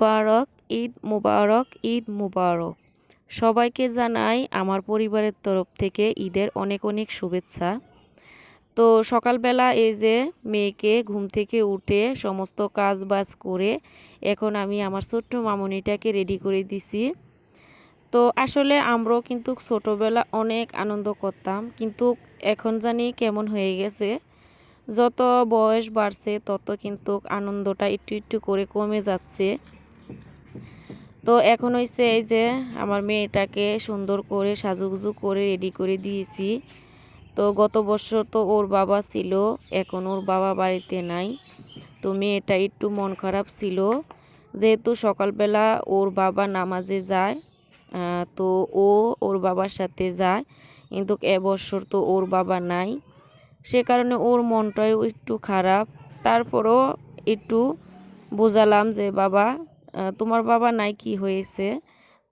মুবারক, ঈদ মুবারক ঈদ মুবারক। সবাইকে জানাই আমার পরিবারের তরফ থেকে ঈদের অনেক অনেক শুভেচ্ছা। তো সকালবেলা এই যে মেয়েকে ঘুম থেকে উঠে সমস্ত কাজ বাজ করে এখন আমি আমার ছোট্ট মামনিটাকে রেডি করে দিছি। তো আসলে আমরাও কিন্তু ছোটোবেলা অনেক আনন্দ করতাম, কিন্তু এখন জানি কেমন হয়ে গেছে। যত বয়স বাড়ছে, তত কিন্তু আনন্দটা একটু একটু করে কমে যাচ্ছে। তো এখন হয়েছে এই যে আমার মেয়েটাকে সুন্দর করে সাজুগুজু করে রেডি করে দিয়েছি। তো গত বছর তো ওর বাবা ছিল, এখন ওর বাবা বাড়িতে নাই। তো মেয়েটা একটু মন খারাপ ছিল। যেহেতু সকালবেলা ওর বাবা নামাজে যায় তো ও ওর বাবার সাথে যায়, কিন্তু এবছর তো ওর বাবা নাই। সে কারণে ওর মনটাও একটু খারাপ। তারপরও একটু বোঝালাম যে, বাবা তোমার বাবা নাই কি হয়েছে?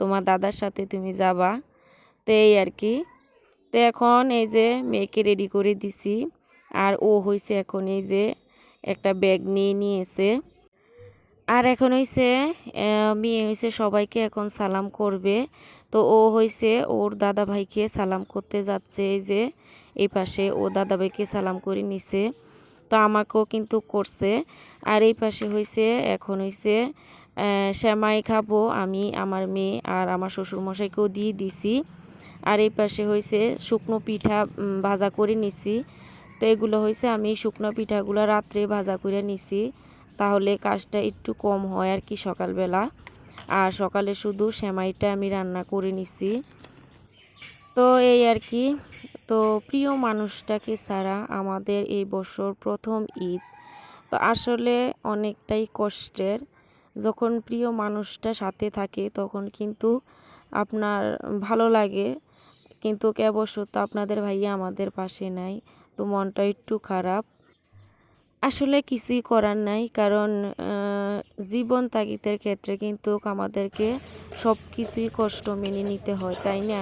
তোমার দাদার সাথে তুমি যাবা? তো এই আর কি। তো এখন এই যে মেয়েকে রেডি করে দিছি। আর ও হয়েছে এখন এই যে একটা ব্যাগ নিয়ে নিয়েছে। আর এখন হয়েছে মেয়ে হয়েছে সবাইকে এখন সালাম করবে। তো ও হয়েছে ওর দাদা ভাইকে সালাম করতে যাচ্ছে এই যে, এই পাশে ও দাদা ভাইকে সালাম করে নিছে। তো আমাকেও কিন্তু করছে। আর এই পাশে হয়েছে এখন হয়েছে শ্যামাই খাব আমি, আমার মেয়ে আর আমার শ্বশুরমশাইকেও দিয়ে দিছি। আর এই পাশে হয়েছে শুকনো পিঠা ভাজা করে নিছি। তো এগুলো হয়েছে আমি শুকনো পিঠাগুলো রাত্রে ভাজা করে নিছি। তাহলে কাজটা একটু কম হয় আর কি সকালবেলা। আর সকালে শুধু সেমাইটা আমি রান্না করে নিছি। তো এই আর কি। তো প্রিয় মানুষটাকে ছাড়া আমাদের এই বছর প্রথম ঈদ। তো আসলে অনেকটাই কষ্টের। যখন প্রিয় মানুষটা সাথে থাকে, তখন কিন্তু আপনার ভালো লাগে। কিন্তু কেবশত আপনাদের ভাইয়া আমাদের পাশে নাই, তো মনটা একটু খারাপ। আসলে কিছুই করার নাই, কারণ জীবন তাগিদের ক্ষেত্রে কিন্তু আমাদেরকে সব কিছুই কষ্ট মেনে নিতে হয়, তাই না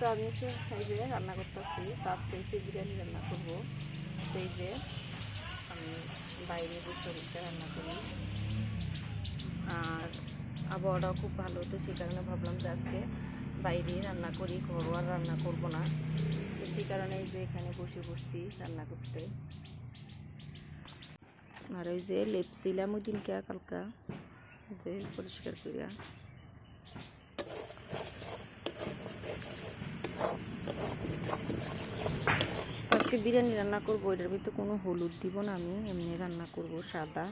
তো আমি হচ্ছে এই যে রান্না করতেছি তো আজকে হচ্ছে বিরিয়ানি রান্না করব। তো এই যে আমি বাইরে বসে বসে রান্না করি। আর আবহাওয়াটাও খুব ভালো, তো সেই কারণে ভাবলাম যে আজকে বাইরে রান্না করি, ঘরোয়া রান্না করব না। তো সেই কারণে যে এখানে বসে বসছি রান্না করতে। আর ওই যে লেপছিলাম ওই দিনকে কালকা, যে পরিষ্কার করিয়া আজকে বিরিয়ানি রান্না করব এটার ভিতরে কোনো হলুদ দিব না আমি, এমনি রান্না করব সাদা।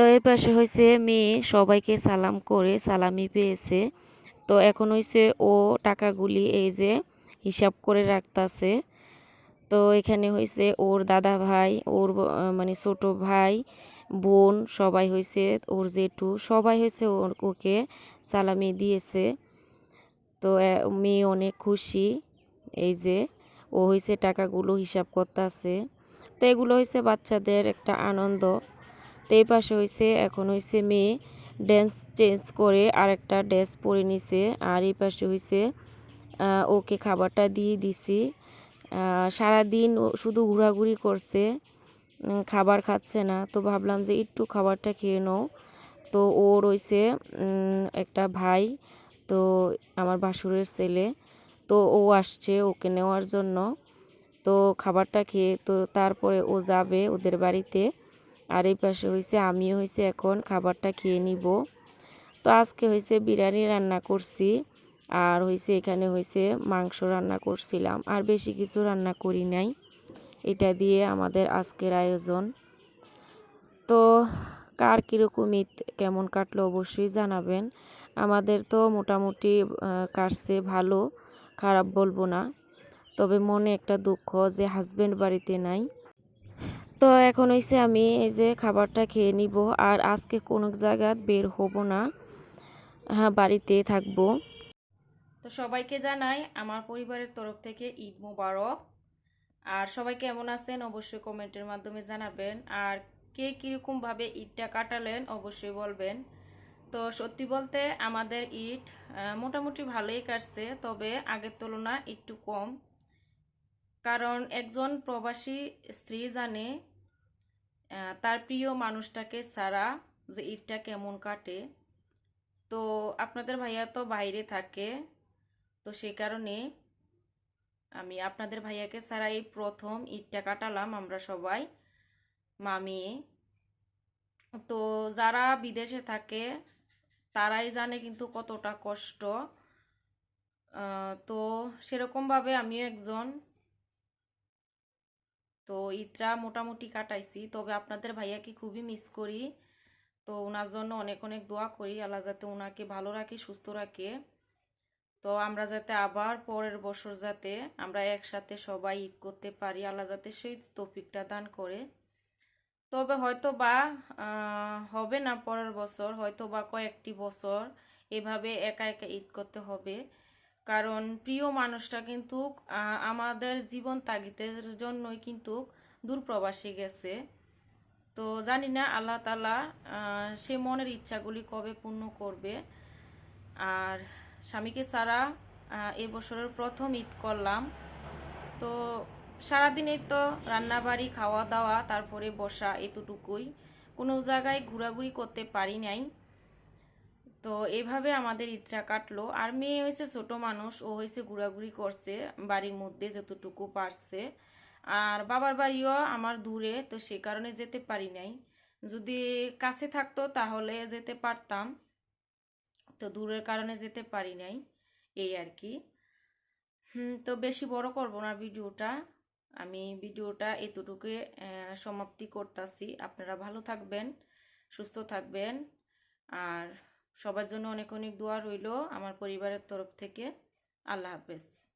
তো এর পাশে হয়েছে মেয়ে, সবাইকে সালাম করে সালামি পেয়েছে। তো এখন হয়েছে ও টাকাগুলি এই যে হিসাব করে রাখতেছে। তো এখানে হয়েছে ওর দাদা ভাই, ওর মানে ছোট ভাই, বোন, সবাই হয়েছে ওর জেঠু, সবাই হয়েছে ওর, ওকে সালামি দিয়েছে। তো মেয়ে অনেক খুশি, এই যে ও হয়েছে টাকাগুলো হিসাব করতেছে। তো এগুলো হয়েছে বাচ্চাদের একটা আনন্দ। তো এই পাশে হয়েছে এখন হয়েছে মেয়ে। ড্যান্স চেঞ্জ করে আরেকটা ড্রেস পরে নিছে। আর এই পাশে হয়েছে ওকে খাবারটা দিয়ে দিছি। সারাদিন শুধু ঘোরাঘুরি করছে খাবার খাচ্ছে না। তো ভাবলাম যে একটু খাবারটা খেয়ে নাও। তো ও রয়েছে একটা ভাই, তো আমার বাসুরের ছেলে। তো ও আসছে ওকে নেওয়ার জন্য। তো খাবারটা খেয়ে, তো তারপরে ও যাবে ওদের বাড়িতে। আর এই পাশে হয়েছে আমিও হয়েছে এখন, খাবারটা খেয়ে নিব। তো আজকে হয়েছে বিরিয়ানি রান্না করছি, আর হয়েছে এখানে হয়েছে মাংস রান্না করছিলাম, আর বেশি কিছু রান্না করি নাই। এটা দিয়ে আমাদের আজকের আয়োজন। তো কার কীরকম ঈদ, কেমন কাটলো অবশ্যই জানাবেন। আমাদের তো মোটামুটি কাটছে ভালো, খারাপ বলব না। তবে মনে একটা দুঃখ যে হাজব্যান্ড বাড়িতে নাই। তো এখন হইছে আমি এই যে খাবারটা খেয়ে নিব, আর আজকে কোনো জায়গা বের হব না। হ্যাঁ বাড়িতে থাকব। তো সবাইকে জানাই আমার পরিবারের তরফ থেকে ঈদ মোবারক। আর সবাই কেমন আছেন অবশ্যই কমেন্টের মাধ্যমে জানাবেন। আর কে কীরকমভাবে ঈদটা কাটালেন অবশ্যই বলবেন। তো সত্যি বলতে আমাদের ঈদ মোটামুটি ভালোই কাটছে, তবে আগের তুলনা একটু কম। কারণ একজন প্রবাসী স্ত্রী জানে তার প্রিয় মানুষটাকে ছাড়া যে ঈদটা কেমন কাটে। তো আপনাদের ভাইয়া তো বাইরে থাকে, তো সেই কারণে আমি আপনাদের ভাইয়াকে ছাড়া এই প্রথম ঈদটা কাটালাম আমরা সবাই, মামি। তো যারা বিদেশে থাকে, তারাই জানে কিন্তু কতটা কষ্ট। তো সেরকমভাবে আমিও একজন তো ঈদটা মোটামুটি কাটাইছি। তবে আপনাদের ভাইয়াকে খুবই মিস করি। তো ওনার জন্য অনেক অনেক দোয়া করি, আল্লাহ যাতে ওনাকে ভালো রাখে, সুস্থ রাখে। তো আমরা যাতে আবার পরের বছর যাতে আমরা একসাথে সবাই ঈদ করতে পারি, আল্লাহ যাতে সেই তৌফিকটা দান করে। তবে হয়তো বা হবে না পরের বছর হয়তো বা কয়েকটি বছর এভাবে একা একা ঈদ করতে হবে। কারণ প্রিয় মানুষটা কিন্তু আমাদের জীবন তাগিদের জন্যই কিন্তু দূরপ্রবাসী গেছে। তো জানি না আল্লাহ তালা সে মনের ইচ্ছাগুলি কবে পূর্ণ করবে। আর স্বামীকে ছাড়া আহ, এ বছরের প্রথম ঈদ করলাম। তো সারাদিনই তো রান্নাবাড়ি খাওয়া দাওয়া তারপরে বসা এতটুকুই। কোনো জায়গায় ঘোরাঘুরি করতে পারি নাই। তো এইভাবে আমাদের ঈদটা কাটলো। আর মেয়ে হয়েছে ছোট মানুষ, ও হয়েছে ঘোরাঘুরি করছে, বাড়ির মধ্যে যতটুকু পারছে। আর বাবার বাড়িও আমার দূরে, তো সে কারণে যেতে পারি নাই। যদি কাছে থাকতো তাহলে যেতে পারতাম, তো দূরের কারণে যেতে পারি নাই, এই আর কি। তো বেশি বড় করব না ভিডিওটা। আমি ভিডিওটা এতটুকু সমাপ্তি করতেছি। আপনারা ভালো থাকবেন, সুস্থ থাকবেন। আর সবার জন্য অনেক অনেক দোয়া রইল আমার পরিবারের তরফ থেকে। আল্লাহ হাফেজ।